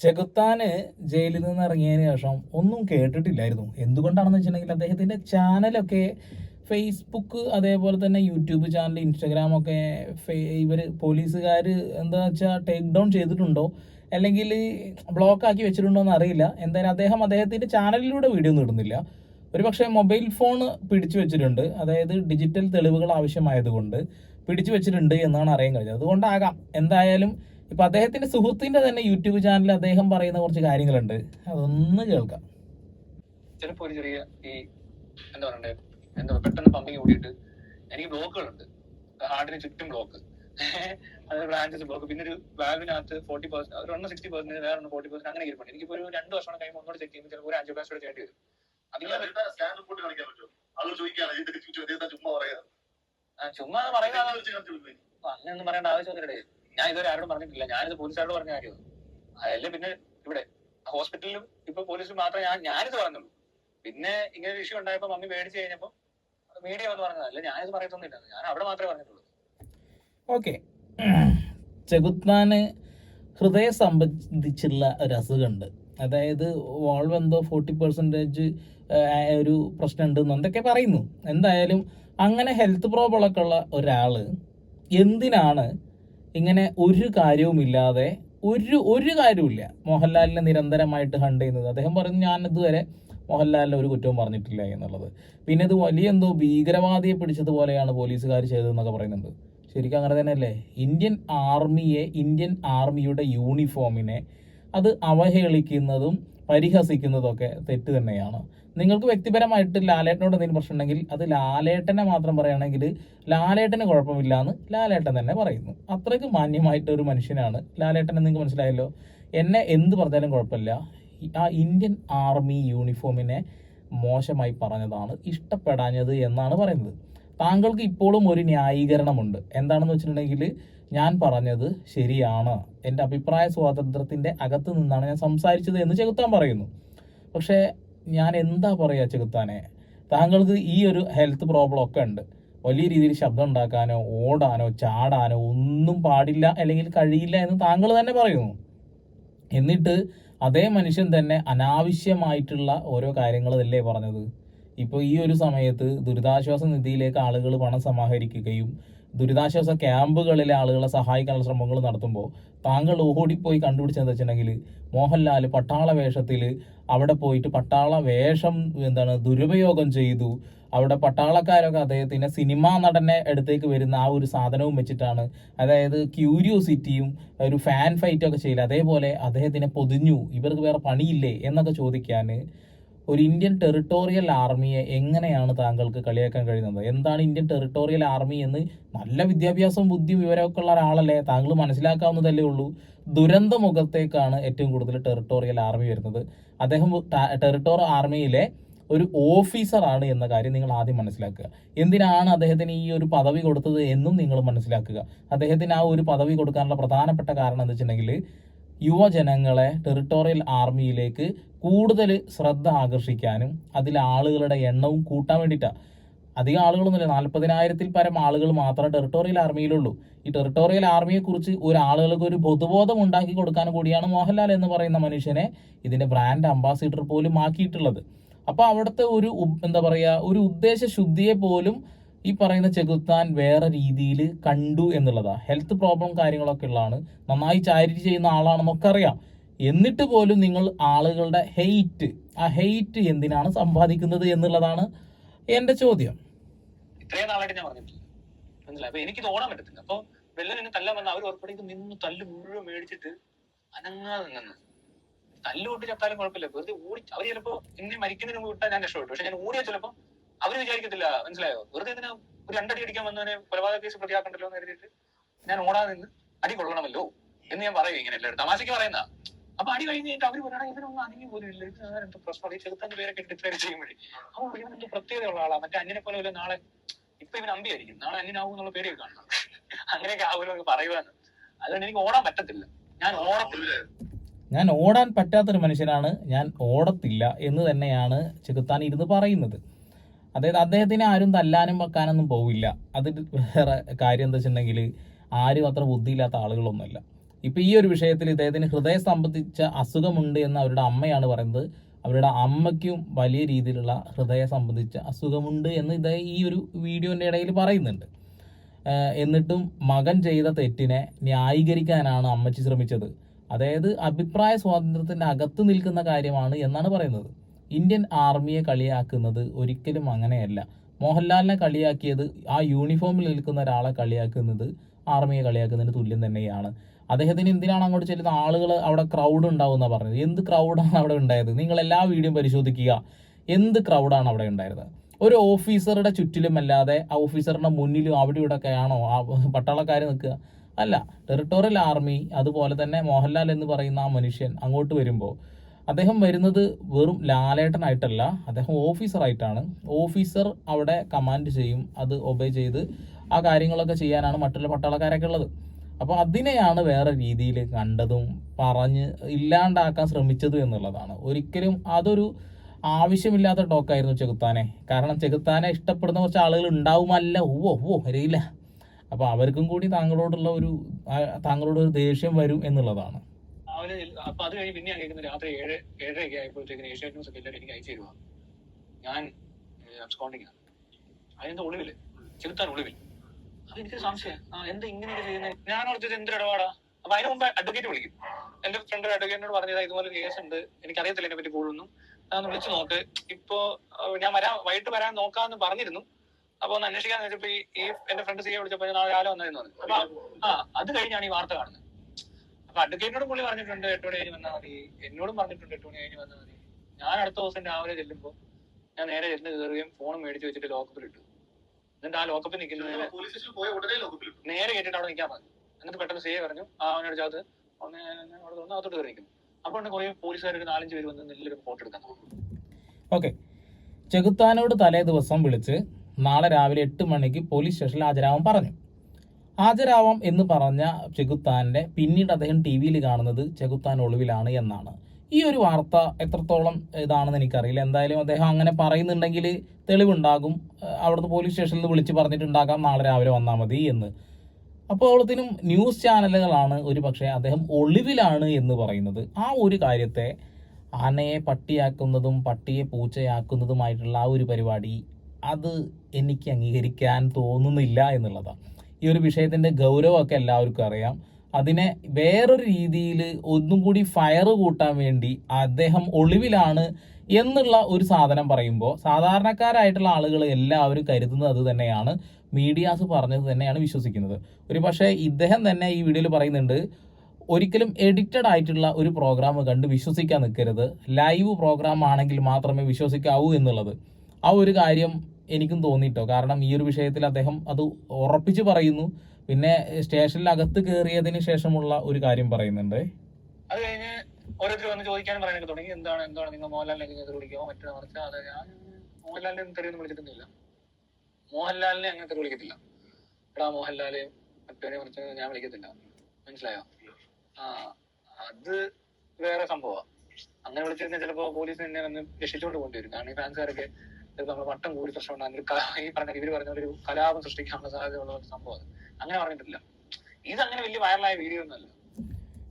ചെകുത്താന് ജയിലിൽ നിന്ന് ഇറങ്ങിയതിന് ശേഷം ഒന്നും കേട്ടിട്ടില്ലായിരുന്നു. എന്തുകൊണ്ടാണെന്ന് വെച്ചിട്ടുണ്ടെങ്കിൽ അദ്ദേഹത്തിന്റെ ചാനലൊക്കെ ഫേസ്ബുക്ക് അതേപോലെ തന്നെ യൂട്യൂബ് ചാനൽ ഇൻസ്റ്റഗ്രാം ഒക്കെ ഇവർ പോലീസുകാർ എന്താ വെച്ചാൽ ടേക്ക് ഡൗൺ ചെയ്തിട്ടുണ്ടോ? അല്ലെങ്കിൽ ബ്ലോക്ക് ആക്കി വെച്ചിട്ടുണ്ടോ എന്ന് അറിയില്ല. എന്തായാലും അദ്ദേഹം അദ്ദേഹത്തിന്റെ ചാനലിലൂടെ വീഡിയോ ഒന്നും ഇടുന്നില്ല. ഒരു പക്ഷേ മൊബൈൽ ഫോൺ പിടിച്ചു വെച്ചിട്ടുണ്ട്. അതായത് ഡിജിറ്റൽ തെളിവുകൾ ആവശ്യമായതുകൊണ്ട് പിടിച്ചു വെച്ചിട്ടുണ്ട് എന്നാണ് അറിയാൻ കഴിഞ്ഞത്. അതുകൊണ്ടാകാം. എന്തായാലും ഇപ്പൊ അദ്ദേഹത്തിന്റെ സുഹൃത്തിന്റെ തന്നെ യൂട്യൂബ് ചാനലിൽ അദ്ദേഹം പറയുന്ന കുറച്ച് കാര്യങ്ങളുണ്ട്. അതൊന്ന് കേൾക്കാം. ചിലപ്പോ ഒരു ചെറിയ ഈ എന്താ പറയണ്ടേ? എന്താ പെട്ടെന്ന് പമ്പിങ് കൂടിയിട്ട് എനിക്ക് ബ്ലോക്കുകളുണ്ട്. ഹാർട്ടിന് ചുറ്റും ബ്ലോക്ക്. അത് ബ്രാഞ്ചസ് ബ്ലോക്ക്. പിന്നെ ഒരു വാൽവിനകത്ത് ഫോർട്ടി പെർസെന്റ് ഒരു ഒന്ന് സിക്സ്റ്റി പെർസെന്റ് വേറെ ഫോർട്ടി പെർസെന്റ് അങ്ങനെ ഇരിപ്പുണ്ട്. എനിക്കിപ്പോ ഒരു രണ്ട് വർഷം കഴിയുമ്പോൾ ഒന്നുകൂടെ ചെക്ക് ചെയ്യുമ്പോൾ ചിലപ്പോൾ ഒരു അഞ്ചോ ചെയ്യേണ്ടി വരും. ചുമ്മാ പറയാ അങ്ങനെയൊന്നും പറയേണ്ട ആവശ്യമൊന്നുമില്ലേ ഞാൻ ഇതുവരെ ആരോടും പറഞ്ഞിട്ടില്ല. ഞാനിത് പോലീസുകാരോട് പറഞ്ഞ കാര്യമാണ്. അതല്ലേ പിന്നെ ഇവിടെ ഹോസ്പിറ്റലിലും ഇപ്പൊ പോലീസിൽ മാത്രമേ ഞാൻ ഞാനിത് പറഞ്ഞുള്ളൂ. പിന്നെ ഇങ്ങനെ ഒരു ഇഷ്യൂ ഉണ്ടായപ്പോ മമ്മി മേടിച്ചു കഴിഞ്ഞപ്പോ മീഡിയ വന്ന് പറഞ്ഞതല്ല ഞാനിത് പറയത്തൊന്നുമില്ല. ഞാൻ അവിടെ മാത്രമേ പറഞ്ഞിട്ടുള്ളൂ. ഓക്കെ ചെകുത്താന് ഹൃദയ സംബന്ധിച്ചുള്ള ഒരു അസുഖമുണ്ട്. അതായത് വാൾവ് എന്തോ ഫോർട്ടി പെർസെന്റേജ് ഒരു പ്രശ്നമുണ്ട് എന്നൊക്കെ പറയുന്നു. എന്തായാലും അങ്ങനെ ഹെൽത്ത് പ്രോബ്ലം ഒക്കെ ഉള്ള ഒരാൾ എന്തിനാണ് ഇങ്ങനെ ഒരു കാര്യവുമില്ലാതെ ഒരു ഒരു കാര്യവുമില്ല. മോഹൻലാലിനെ നിരന്തരമായിട്ട് ഹണ്ട് ചെയ്യുന്നത്. അദ്ദേഹം പറഞ്ഞു ഞാൻ ഇതുവരെ മോഹൻലാലിനെ ഒരു കുറ്റവും പറഞ്ഞിട്ടില്ല എന്നുള്ളത്. പിന്നെ ഇത് വലിയ എന്തോ ഭീകരവാദിയെ പിടിച്ചതുപോലെയാണ് പോലീസുകാർ ചെയ്തതെന്നൊക്കെ പറയുന്നുണ്ട്. ശരിക്കും അങ്ങനെ തന്നെയല്ലേ? ഇന്ത്യൻ ആർമിയെ ഇന്ത്യൻ ആർമിയുടെ യൂണിഫോമിനെ അത് അവഹേളിക്കുന്നതും പരിഹസിക്കുന്നതൊക്കെ തെറ്റ് തന്നെയാണ്. നിങ്ങൾക്ക് വ്യക്തിപരമായിട്ട് ലാലേട്ടനോട് എന്തെങ്കിലും പ്രശ്നം ഉണ്ടെങ്കിൽ അത് ലാലേട്ടനെ മാത്രം പറയുകയാണെങ്കിൽ ലാലേട്ടന് കുഴപ്പമില്ല എന്ന് ലാലേട്ടൻ തന്നെ പറയുന്നു. അത്രയ്ക്ക് മാന്യമായിട്ട് ഒരു മനുഷ്യനാണ്. ലാലേട്ടൻ നിങ്ങൾക്ക് മനസ്സിലായല്ലോ? എന്നെ എന്ത് പറഞ്ഞാലും കുഴപ്പമില്ല. ആ ഇന്ത്യൻ ആർമി യൂണിഫോമിനെ മോശമായി പറഞ്ഞതാണ് ഇഷ്ടപ്പെടാഞ്ഞത് എന്നാണ് പറയുന്നത്. താങ്കൾക്ക് ഇപ്പോഴും ഒരു ന്യായീകരണമുണ്ട്. എന്താണെന്ന് വെച്ചിട്ടുണ്ടെങ്കിൽ ഞാൻ പറഞ്ഞത് ശരിയാണ്. എന്റെ അഭിപ്രായ സ്വാതന്ത്ര്യത്തിന്റെ അകത്ത് നിന്നാണ് ഞാൻ സംസാരിച്ചത് എന്ന് ചെകുത്താൻ പറയുന്നു. പക്ഷേ ഞാൻ എന്താ പറയുക ചെകുത്താനെ? താങ്കൾക്ക് ഈ ഒരു ഹെൽത്ത് പ്രോബ്ലം ഒക്കെ ഉണ്ട്. വലിയ രീതിയിൽ ശബ്ദം ഉണ്ടാക്കാനോ ഓടാനോ ചാടാനോ ഒന്നും പാടില്ല അല്ലെങ്കിൽ കഴിയില്ല എന്ന് താങ്കൾ തന്നെ പറയുന്നു. എന്നിട്ട് അതേ മനുഷ്യൻ തന്നെ അനാവശ്യമായിട്ടുള്ള ഓരോ കാര്യങ്ങളല്ലേ പറഞ്ഞത്? ഇപ്പോൾ ഈ ഒരു സമയത്ത് ദുരിതാശ്വാസ നിധിയിലേക്ക് ആളുകൾ പണം സമാഹരിക്കുകയും ദുരിതാശ്വാസ ക്യാമ്പുകളിലെ ആളുകളെ സഹായിക്കാനുള്ള ശ്രമങ്ങൾ നടത്തുമ്പോൾ താങ്കൾ ഓടിപ്പോയി കണ്ടുപിടിച്ചതെന്ന് വെച്ചിട്ടുണ്ടെങ്കിൽ മോഹൻലാൽ പട്ടാള വേഷത്തിൽ അവിടെ പോയിട്ട് പട്ടാള വേഷം എന്താണ് ദുരുപയോഗം ചെയ്തു. അവിടെ പട്ടാളക്കാരൊക്കെ അദ്ദേഹത്തിന്റെ സിനിമാ നടനെ അടുത്തേക്ക് വരുന്ന ആ ഒരു സാധനവും വെച്ചിട്ടാണ്. അതായത് ക്യൂരിയോസിറ്റിയും ഒരു ഫാൻ ഫൈറ്റൊക്കെ ചെയ്യില്ല അതേപോലെ അദ്ദേഹത്തിനെ പൊതിഞ്ഞു. ഇവർക്ക് വേറെ പണിയില്ലേ എന്നൊക്കെ ചോദിക്കാൻ ഒരു ഇന്ത്യൻ ടെറിട്ടോറിയൽ ആർമിയെ എങ്ങനെയാണ് താങ്കൾക്ക് കളിയാക്കാൻ കഴിയുന്നത്? എന്താണ് ഇന്ത്യൻ ടെറിട്ടോറിയൽ ആർമി എന്ന് നല്ല വിദ്യാഭ്യാസവും ബുദ്ധി വിവരമൊക്കെ ഉള്ള ഒരാളല്ലേ? താങ്കൾ മനസ്സിലാക്കാവുന്നതല്ലേ ഉള്ളൂ. ദുരന്ത മുഖത്തേക്കാണ് ഏറ്റവും കൂടുതൽ ടെറിട്ടോറിയൽ ആർമി വരുന്നത്. അദ്ദേഹം ടെറിട്ടോറിയൽ ആർമിയിലെ ഒരു ഓഫീസറാണ് എന്ന കാര്യം നിങ്ങൾ ആദ്യം മനസ്സിലാക്കുക. എന്തിനാണ് അദ്ദേഹത്തിന് ഈ ഒരു പദവി കൊടുത്തത് എന്നും നിങ്ങൾ മനസ്സിലാക്കുക. അദ്ദേഹത്തിന് ആ ഒരു പദവി കൊടുക്കാനുള്ള പ്രധാനപ്പെട്ട കാരണം എന്താ വെച്ചിട്ടുണ്ടെങ്കിൽ യുവജനങ്ങളെ ടെറിട്ടോറിയൽ ആർമിയിലേക്ക് കൂടുതൽ ശ്രദ്ധ ആകർഷിക്കാനും അതിൽ ആളുകളുടെ എണ്ണവും കൂട്ടാൻ വേണ്ടിയിട്ടാണ് അധികം ആളുകളൊന്നുമില്ല. നാൽപ്പതിനായിരത്തിൽ പരം ആളുകൾ മാത്രമേ ടെറിട്ടോറിയൽ ആർമിയിലുള്ളൂ. ഈ ടെറിട്ടോറിയൽ ആർമിയെ കുറിച്ച് ഒരു ആളുകൾക്ക് ഒരു പൊതുബോധം ഉണ്ടാക്കി കൊടുക്കാൻ കൂടിയാണ് മോഹൻലാൽ എന്ന് പറയുന്ന മനുഷ്യനെ ഇതിന്റെ ബ്രാൻഡ് അംബാസിഡർ പോലും ആക്കിയിട്ടുള്ളത്. അപ്പോൾ അവിടുത്തെ ഒരു എന്താ പറയുക ഒരു ഉദ്ദേശ ശുദ്ധിയെ പോലും ഈ പറയുന്ന ചെകുത്താൻ വേറെ രീതിയിൽ കണ്ടു എന്നുള്ളതാണ് ഹെൽത്ത് പ്രോബ്ലം കാര്യങ്ങളൊക്കെ ഉള്ളതാണ്. നന്നായി ചാരിറ്റി ചെയ്യുന്ന ആളാണെന്നൊക്കെ അറിയാം. എന്നിട്ട് പോലും നിങ്ങൾ ആളുകളുടെ ഹെയ്റ്റ് ആ ഹെയ്റ്റ് എന്തിനാണ് സമ്പാദിക്കുന്നത് എന്നുള്ളതാണ് എന്റെ ചോദ്യം. ഇത്രയും നാളായിട്ട് ഞാൻ പറഞ്ഞിട്ടില്ല. മനസ്സിലായി? അപ്പൊ എനിക്കിത് ഓടാൻ പറ്റത്തില്ല. അപ്പൊ വെള്ളം എന്നെ തല്ലാൻ വന്ന അവർ ഉറപ്പടേക്ക് നിന്ന് തല്ല് മുഴുവൻ മേടിച്ചിട്ട് അനങ്ങാതെ നിന്ന് തല്ല് കൊണ്ട് ചത്താലും കുഴപ്പമില്ല. വെറുതെ ഓടി അവർ ചിലപ്പോ എന്നെ മരിക്കുന്നതിന് മുമ്പ് വിട്ടാൽ ഞാൻ രക്ഷപ്പെട്ടു. പക്ഷെ ഞാൻ ഓടിയാൽ ചിലപ്പോ അവർ വിചാരിക്കത്തില്ല. മനസ്സിലായോ? വെറുതെ ഇതിന് ഒരു രണ്ടടി അടിക്കാൻ വന്നവനെ കൊലപാതക കേസ് പ്രതിയാക്കണ്ടല്ലോ എന്ന് കരുതിയിട്ട് ഞാൻ ഓടാ നിന്ന് അടി കൊള്ളണമല്ലോ എന്ന് ഞാൻ പറയും ഇങ്ങനെ എല്ലാവരും. തമാശക്ക് പറയുന്ന അപ്പൊ അടി കഴിഞ്ഞ് കഴിഞ്ഞിട്ട് അവർ പറയണ ഇതിനൊന്നും അനങ്ങി പോലും ഇല്ല. എന്തോ പ്രശ്നം? ഈ ചെറുത്തന്റെ പേരൊക്കെ ഡിക്ലെയർ ചെയ്യുമ്പോഴേ. അപ്പൊ ഇവൻ എന്തോ പ്രത്യേകതയുള്ള ആളാ. മറ്റേ അന്യനെ പോലെ വല്ല നാളെ ഇപ്പൊ ഇവൻ അമ്പിയായിരിക്കും. നാളെ അന്യനാവും എന്നുള്ള പേടിയൊക്കെ കാണണം. അങ്ങനെയൊക്കെ ആവുമല്ലോ പറയുവാന്ന്. അതുകൊണ്ട് എനിക്ക് ഓടാൻ പറ്റത്തില്ല. ഞാൻ ഓടത്തില്ല. ഞാൻ ഓടാൻ പറ്റാത്തൊരു മനുഷ്യനാണ്. ഞാൻ ഓടത്തില്ല എന്ന് തന്നെയാണ് ചെകുത്താൻ ഇരുന്ന് പറയുന്നത്. അതായത് അദ്ദേഹത്തിന് ആരും തല്ലാനും വെക്കാനൊന്നും പോവില്ല. അത് വേറെ കാര്യം എന്താ വെച്ചിട്ടുണ്ടെങ്കിൽ ആരും അത്ര ബുദ്ധിയില്ലാത്ത ആളുകളൊന്നുമല്ല. ഇപ്പൊ ഈ ഒരു വിഷയത്തിൽ ഇദ്ദേഹത്തിന് ഹൃദയ സംബന്ധിച്ച അസുഖമുണ്ട് എന്ന് അവരുടെ അമ്മയാണ് പറയുന്നത്. അവരുടെ അമ്മയ്ക്കും വലിയ രീതിയിലുള്ള ഹൃദയ സംബന്ധിച്ച അസുഖമുണ്ട് എന്ന് ഇദ്ദേഹം ഈ ഒരു വീഡിയോന്റെ ഇടയിൽ പറയുന്നുണ്ട്. എന്നിട്ടും മകൻ ചെയ്ത തെറ്റിനെ ന്യായീകരിക്കാനാണ് അമ്മച്ചി ശ്രമിച്ചത്. അതായത് അഭിപ്രായ സ്വാതന്ത്ര്യത്തിന്റെ അകത്ത് നിൽക്കുന്ന കാര്യമാണ് എന്നാണ് പറയുന്നത്. ഇന്ത്യൻ ആർമിയെ കളിയാക്കുന്നത് ഒരിക്കലും അങ്ങനെയല്ല. മോഹൻലാലിനെ കളിയാക്കിയത് ആ യൂണിഫോമിൽ നിൽക്കുന്ന ഒരാളെ കളിയാക്കുന്നത് ആർമിയെ കളിയാക്കുന്നതിന് തുല്യം തന്നെയാണ്. അദ്ദേഹത്തിന് എന്തിനാണ് അങ്ങോട്ട് ചെല്ലുന്ന ആളുകൾ അവിടെ ക്രൗഡ് ഉണ്ടാവുന്ന പറഞ്ഞത്. എന്ത് ക്രൗഡാണ് അവിടെ ഉണ്ടായത്? നിങ്ങൾ എല്ലാ വീഡിയോയും പരിശോധിക്കുക. എന്ത് ക്രൗഡാണ് അവിടെ ഉണ്ടായിരുന്നത്? ഒരു ഓഫീസറുടെ ചുറ്റിലുമല്ലാതെ ആ ഓഫീസറുടെ മുന്നിലും അവിടെ ഇവിടെ ഒക്കെയാണോ ആ പട്ടാളക്കാർ നിൽക്കുക? അല്ല ടെറിട്ടോറിയൽ ആർമി അതുപോലെ തന്നെ മോഹൻലാൽ എന്ന് പറയുന്ന ആ മനുഷ്യൻ അങ്ങോട്ട് വരുമ്പോൾ അദ്ദേഹം വരുന്നത് വെറും ലാലേട്ടനായിട്ടല്ല അദ്ദേഹം ഓഫീസറായിട്ടാണ്. ഓഫീസർ അവിടെ കമാൻഡ് ചെയ്യും അത് ഒബേ ചെയ്ത് ആ കാര്യങ്ങളൊക്കെ ചെയ്യാനാണ് മറ്റുള്ള പട്ടാളക്കാരൊക്കെ ഉള്ളത്. അപ്പോൾ അതിനെയാണ് വേറെ രീതിയിൽ കണ്ടതും പറഞ്ഞ് ഇല്ലാണ്ടാക്കാൻ ശ്രമിച്ചതും എന്നുള്ളതാണ്. ഒരിക്കലും അതൊരു ആവശ്യമില്ലാത്ത ടോക്കായിരുന്നു ചെകുത്താനെ. കാരണം ചെകുത്താനെ ഇഷ്ടപ്പെടുന്ന കുറച്ച് ആളുകൾ ഉണ്ടാവുമല്ല. ഓ ഓ അറിയില്ല അപ്പോൾ അവർക്കും കൂടി താങ്കളോടുള്ള ഒരു താങ്കളോടൊരു താങ്കളോട് ദേഷ്യം വരും എന്നുള്ളതാണ്. അവർ അപ്പൊ അത് കഴിഞ്ഞ് പിന്നെ കേൾക്കുന്നത് രാത്രി ഏഴ് ഏഴരയൊക്കെ ആയപ്പോഴത്തേക്കിന് ഏഷ്യാറ്റ് ന്യൂസ് ഒക്കെ എല്ലാവരും എനിക്ക് അയച്ചു തരുവാ. ഞാൻ അബ്സ്കോണ്ടിങ് ആണ്. അതിന്റെ ഒളിവിൽ? ചെലുത്താൻ ഒളിവിൽ അത് എനിക്ക് സംശയം. ആ എന്താ ഇങ്ങനെയൊക്കെ ചെയ്യുന്നത് ഞാൻ ഓർത്തത് എന്തൊരു ഇടപാടാ? അപ്പൊ അതിന് മുമ്പ് അഡ്വക്കേറ്റ് വിളിക്കും. എന്റെ ഫ്രണ്ട് അഡ്വക്കേറ്റിനോട് പറഞ്ഞത് ഇതുപോലെ കേസ് ഉണ്ട്. എനിക്ക് അറിയത്തില്ല എന്നെ പറ്റി കൂടുതലൊന്നും. അതൊന്ന് വിളിച്ചു നോക്ക്. ഇപ്പോ ഞാൻ വരാൻ വൈകിട്ട് വരാൻ നോക്കാന്ന് പറഞ്ഞിരുന്നു. അപ്പൊ ഒന്ന് അന്വേഷിക്കാന്ന് വെച്ചപ്പോ ഈ എന്റെ ഫ്രണ്ട് സിയെ വിളിച്ചപ്പോ നാളെ രാവിലെ വന്നതെന്ന് പറഞ്ഞു. അപ്പൊ ആ അത് കഴിഞ്ഞാണ് ഈ വാർത്ത കാണുന്നത്. അപ്പൊ അഡ്വക്കേറ്റിനോട് പുള്ളി പറഞ്ഞിട്ടുണ്ട് എട്ട് മണി കഴിഞ്ഞ് വന്നാൽ മതി. എന്നോടും പറഞ്ഞിട്ടുണ്ട് എട്ട് മണി കഴിഞ്ഞ് വന്നാൽ മതി. ഞാൻ അടുത്ത ദിവസം രാവിലെ ചെല്ലുമ്പോൾ ഞാൻ നേരെ ചെന്ന് കയറുകയും ഫോൺ മേടിച്ച് വെച്ചിട്ട് ലോക്കപ്പിൽ ഇട്ടു. എന്നിട്ട് ആ ലോക്കപ്പിൽ നിൽക്കുന്നത് പോലീസ് സ്റ്റേഷനിൽ പോയ ഉടനെ ലോകത്തിൽ നേരെ കേട്ടിട്ട് അവിടെ നിൽക്കാൻ പറഞ്ഞു. എന്നിട്ട് പെട്ടെന്ന് സേ പറഞ്ഞു ആ അവനോട് ചാത്ത് ഒന്ന് അവിടെ അകത്തോട്ട് കയറി നിൽക്കുന്നു. അപ്പോൾ കുറേ പോലീസുകാർ ഒരു നാലഞ്ച് പേര് വന്ന് നല്ലൊരു ഫോട്ടോ എടുക്കാൻ. ഓക്കെ ചെകുത്താനോട് തലേ ദിവസം വിളിച്ച് നാളെ രാവിലെ എട്ട് മണിക്ക് പോലീസ് സ്റ്റേഷനിൽ ഹാജരാവാൻ പറഞ്ഞു. ഹാജരാവാം എന്ന് പറഞ്ഞ ചെകുത്താനെ പിന്നീട് അദ്ദേഹം ടി വിയിൽ കാണുന്നത് ചെകുത്താൻ ഒളിവിലാണ് എന്നാണ്. ഈ ഒരു വാർത്ത എത്രത്തോളം ഇതാണെന്ന് എനിക്കറിയില്ല. എന്തായാലും അദ്ദേഹം അങ്ങനെ പറയുന്നുണ്ടെങ്കിൽ തെളിവുണ്ടാകും. അവിടുത്തെ പോലീസ് സ്റ്റേഷനിൽ വിളിച്ച് പറഞ്ഞിട്ടുണ്ടാകാം. നാളെ രാവിലെ വന്നാൽ മതി എന്ന്. അപ്പോഴത്തേനും ന്യൂസ് ചാനലുകളാണ് ഒരു പക്ഷേ അദ്ദേഹം ഒളിവിലാണ് എന്ന് പറയുന്നത്. ആ ഒരു കാര്യത്തെ ആനയെ പട്ടിയാക്കുന്നതും പട്ടിയെ പൂച്ചയാക്കുന്നതുമായിട്ടുള്ള ആ ഒരു പരിപാടി അത് എനിക്ക് അംഗീകരിക്കാൻ തോന്നുന്നില്ല എന്നുള്ളതാണ്. ഈ ഒരു വിഷയത്തിന്റെ ഗൗരവമൊക്കെ എല്ലാവർക്കും അറിയാം. അതിനെ വേറൊരു രീതിയിൽ ഒന്നും കൂടി ഫയർ കൂട്ടാൻ വേണ്ടി അദ്ദേഹം ഒളിവിലാണ് എന്നുള്ള ഒരു സാധനം പറയുമ്പോൾ സാധാരണക്കാരായിട്ടുള്ള ആളുകൾ എല്ലാവരും കരുതുന്നത് അത് തന്നെയാണ്. മീഡിയാസ് പറഞ്ഞത് തന്നെയാണ് വിശ്വസിക്കുന്നത്. ഒരു പക്ഷേ ഇദ്ദേഹം തന്നെ ഈ വീഡിയോയിൽ പറയുന്നുണ്ട് ഒരിക്കലും എഡിറ്റഡ് ആയിട്ടുള്ള ഒരു പ്രോഗ്രാം കണ്ട് വിശ്വസിക്കാൻ നിൽക്കരുത്. ലൈവ് പ്രോഗ്രാം ആണെങ്കിൽ മാത്രമേ വിശ്വസിക്കാവൂ എന്നുള്ളത്. ആ ഒരു കാര്യം എനിക്കും തോന്നിയിട്ടോ കാരണം ഈ ഒരു വിഷയത്തിൽ അദ്ദേഹം അത് ഉറപ്പിച്ച് പറയുന്നു. പിന്നെ സ്റ്റേഷനിൽ അകത്ത് കയറിയതിന് ശേഷമുള്ള ഒരു കാര്യം പറയുന്നുണ്ട്. അത് കഴിഞ്ഞ് ഓരോരുത്തർ വന്ന് ചോദിക്കാനും പറയാനൊക്കെ തുടങ്ങി. എന്താണ് എന്താണ്? നിങ്ങൾ മോഹൻലാലിനെ വിളിക്കുമോ മറ്റേ മറിച്ച് അത് ഞാൻ മോഹൻലാലിനെ ഒന്നും തെറിയൊന്നും മോഹൻലാലിനെ അങ്ങനത്തെ വിളിക്കത്തില്ല എടാ മോഹൻലാൽ ഞാൻ വിളിക്കത്തില്ല. മനസ്സിലായോ? ആ അത് വേറെ സംഭവമാണ് അങ്ങനെ വിളിച്ചിരുന്ന ചിലപ്പോ പോലീസ് എന്നെ രക്ഷിച്ചോണ്ട് പോകേണ്ടി വരും. കാരണം ഈ ഫാൻസുകാരൊക്കെ ചിലപ്പോൾ നമ്മൾ വട്ടം കൂടി പ്രശ്നം ഉണ്ടാകുന്ന ഈ പറഞ്ഞ ഇവർ പറഞ്ഞ ഒരു കലാപം സൃഷ്ടിക്കാനുള്ള സാധ്യതയുള്ള ഒരു സംഭവം. അങ്ങനെ പറഞ്ഞിട്ടില്ല. ഇത് അങ്ങനെ വലിയ വൈറലായ വീഡിയോ ഒന്നുമല്ല